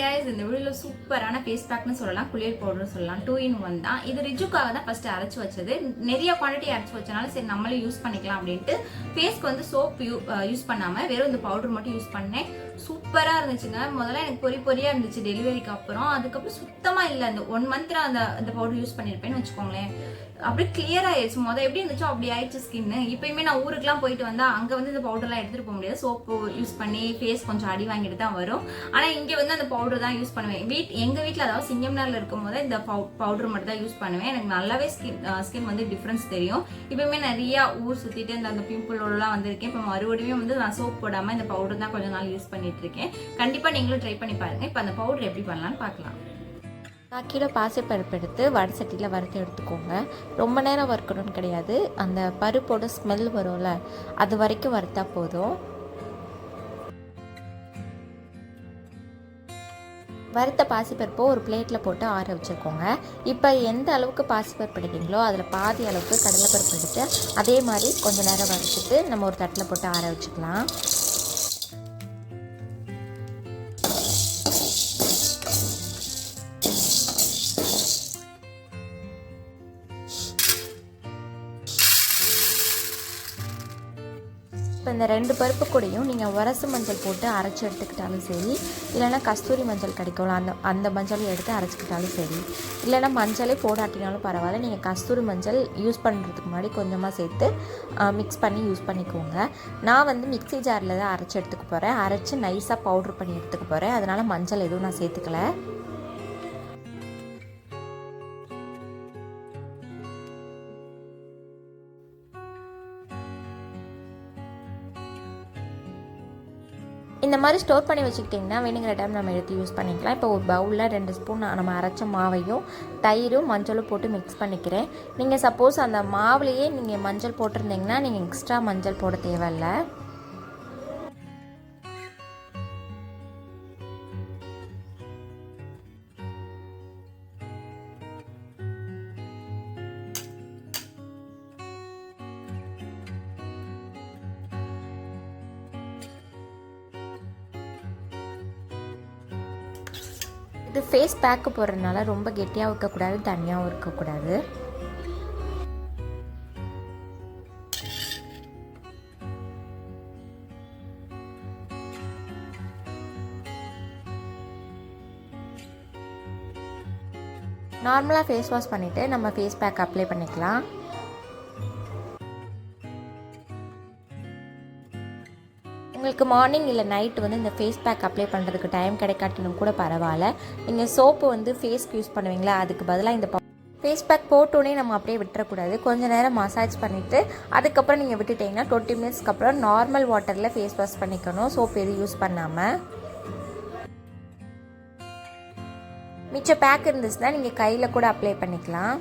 guys இந்த வீடியோவில் சூப்பரான ஃபேஸ் பேக்னு சொல்லலாம் குளியல் பவுடர்னு சொல்லலாம் டூ இன் ஒன் தான். இது ரிஜுக்காக தான் ஃபர்ஸ்ட் அரைச்சி வச்சது. நிறைய குவான்டிட்டி அரைச்சி வச்சனால சரி நம்மளே யூஸ் பண்ணிக்கலாம் அப்படின்ட்டு ஃபேஸ்க்கு வந்து சோப் யூஸ் பண்ணாமல் வெறும் இந்த பவுடர் மட்டும் யூஸ் பண்ணேன். சூப்பராக இருந்துச்சுங்க. முதல்ல எனக்கு பொறி பொறியாக இருந்துச்சு டெலிவரிக்கு அப்புறம். அதுக்கப்புறம் சுத்தமாக இல்லை அந்த ஒன் மந்த் நான் அந்த அந்த பவுடர் யூஸ் பண்ணியிருப்பேன்னு வச்சுக்கோங்களேன். அப்படியே கிளியர் ஆயிடுச்சு முதல் எப்படி இருந்துச்சோ அப்படி ஆயிடுச்சு ஸ்கின் இப்பயுமே நான் ஊருக்குலாம் போயிட்டு வந்தா அங்க வந்து இந்த பவுடர்லாம் எடுத்துட்டு போக முடியாது. சோப்பு யூஸ் பண்ணி ஃபேஸ் கொஞ்சம் அடி வாங்கிட்டு தான் வரும். ஆனா இங்க வந்து அந்த பவுடர் பவுடர் தான் யூஸ் பண்ணுவேன். வீட் எங்கள் வீட்டில் அதாவது சிங்கம்னால இருக்கும் போது இந்த பவுடர் மட்டும் தான் யூஸ் பண்ணுவேன். எனக்கு நல்லாவே ஸ்கின் ஸ்கின் வந்து டிஃப்ரென்ஸ் தெரியும். இப்பவுமே நிறைய ஊர் சுற்றிட்டு இந்த அந்த பிம்பிளோடலாம் வந்திருக்கேன். இப்போ மறுபடியும் வந்து நான் சோப் போடாமல் இந்த பவுடர் தான் கொஞ்ச நாள் யூஸ் பண்ணிட்டு இருக்கேன். கண்டிப்பாக நீங்களும் ட்ரை பண்ணி பாருங்கள் இப்போ அந்த பவுடர் எப்படி பண்ணலாம்னு பார்க்கலாம் கால் கிலோ பாசிப்பருப்பு எடுத்து வடை சட்டியில் வறுத்து எடுத்துக்கோங்க. ரொம்ப நேரம் வறுக்கணும்னு கிடையாது. அந்த பருப்போட ஸ்மெல் வரும்ல அது வரைக்கும் வறுத்தா போதும். வறுத்த பாசிப்பருப்பை ஒரு பிளேட்டில் போட்டு ஆற வச்சுருக்கோங்க. இப்போ எந்த அளவுக்கு பாசிப்பருப்பு எடுக்கிறீங்களோ அதில் பாதி அளவுக்கு கடலைப்பருப்பு எடுத்து அதே மாதிரி கொஞ்சம் நேரம் வறுத்துட்டு நம்ம ஒரு தட்டில் போட்டு ஆற வச்சுக்கலாம். இந்த ரெண்டு பருப்பு கூடையும் நீங்கள் உரசு மஞ்சள் போட்டு அரைச்சி எடுத்துக்கிட்டாலும் சரி இல்லைன்னா கஸ்தூரி மஞ்சள் கிடைக்கும்ல அந்த அந்த மஞ்சளையும் எடுத்து அரைச்சிக்கிட்டாலும் சரி இல்லைன்னா மஞ்சளே போடாட்டினாலும் பரவாயில்ல நீங்கள் கஸ்தூரி மஞ்சள் யூஸ் பண்ணுறதுக்கு முன்னாடி கொஞ்சமாக சேர்த்து மிக்ஸ் பண்ணி யூஸ் பண்ணிக்கோங்க. நான் வந்து மிக்ஸி ஜாரில் தான் அரைச்சி எடுத்துக்க போகிறேன் அரைச்சி நைஸாக பவுட்ரு பண்ணி எடுத்துக்க போகிறேன் அதனால் மஞ்சள் எதுவும் நான் சேர்த்துக்கல. இந்த மாதிரி ஸ்டோர் பண்ணி வச்சுக்கிட்டிங்கன்னா வேணுங்கிற டைம் நம்ம எடுத்து யூஸ் பண்ணிக்கலாம். இப்போ ஒரு பவுலில் ரெண்டு ஸ்பூன் நம்ம அரைச்ச மாவையும் தயிரும் மஞ்சளும் போட்டு மிக்ஸ் பண்ணிக்கிறேன். நீங்கள் சப்போஸ் அந்த மாவுலேயே நீங்கள் மஞ்சள் போட்டிருந்தீங்கன்னா நீங்கள் எக்ஸ்ட்ரா மஞ்சள் போட தேவையில்லை. இது ஃபேஸ் பேக்கு போடுறதுனால ரொம்ப கெட்டியாகவும் இருக்கக்கூடாது தனியாகவும் இருக்கக்கூடாது. நார்மலாக ஃபேஸ் வாஷ் பண்ணிவிட்டு நம்ம ஃபேஸ் பேக் அப்ளை பண்ணிக்கலாம். உங்களுக்கு மார்னிங் இல்லை நைட்டு வந்து இந்த ஃபேஸ் பேக் அப்ளை பண்ணுறதுக்கு டைம் கிடைக்காட்டினும் கூட பரவாயில்ல. நீங்கள் சோப்பு வந்து ஃபேஸ்க்கு யூஸ் பண்ணுவீங்களா? அதுக்கு பதிலாக இந்த ஃபேஸ் பேக் போட்டோன்னே நம்ம அப்படியே விட்டுறக்கூடாது. கொஞ்ச நேரம் மசாஜ் பண்ணிவிட்டு அதுக்கப்புறம் நீங்கள் விட்டுட்டிங்கன்னா டுவெண்ட்டி மினிட்ஸ்க்கு அப்புறம் நார்மல் வாட்டரில் ஃபேஸ் வாஷ் பண்ணிக்கணும். சோப் எதுவும் யூஸ் பண்ணாமல் மிச்ச பேக் இருந்துச்சுன்னா நீங்கள் கையில் கூட அப்ளை பண்ணிக்கலாம்.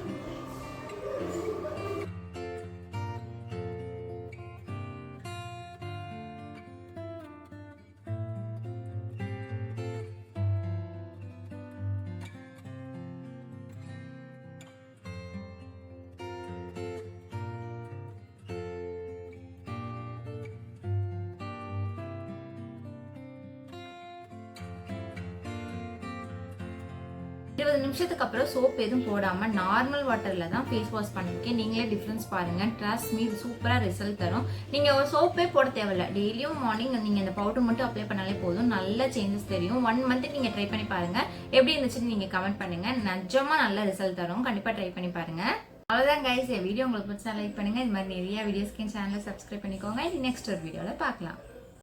இருபது நிமிஷத்துக்கு அப்புறம் சோப் எதுவும் போடாமல் நார்மல் வாட்டரில் தான் ஃபேஸ் வாஷ் பண்ணிருக்கேன். நீங்களே டிஃப்ரென்ஸ் பாருங்கள் ட்ரஸ்ட் மீ சூப்பராக ரிசல்ட் தரும். நீங்கள் ஒரு சோப்பே போட தேவையில்ல. டெய்லியும் மார்னிங் நீங்கள் இந்த பவுடர் மட்டும் அப்ளை பண்ணாலே போதும். நல்ல சேஞ்சஸ் தெரியும். ஒன் மந்த் நீங்கள் ட்ரை பண்ணி பாருங்கள் எப்படி இருந்துச்சுன்னு நீங்கள் கமெண்ட் பண்ணுங்கள் நிஜமாக நல்ல ரிசல்ட் தரும். கண்டிப்பாக ட்ரை பண்ணி பாருங்கள் அவ்வளோதான் கைஸ் என் வீடியோ உங்களுக்கு பிடிச்சா லைக் பண்ணுங்க. இது மாதிரி நிறைய வீடியோஸ்க்கு என் சேனலை சப்ஸ்கிரைப் பண்ணிக்கோங்க. நெக்ஸ்ட் ஒரு வீடியோவில் பார்க்கலாம்.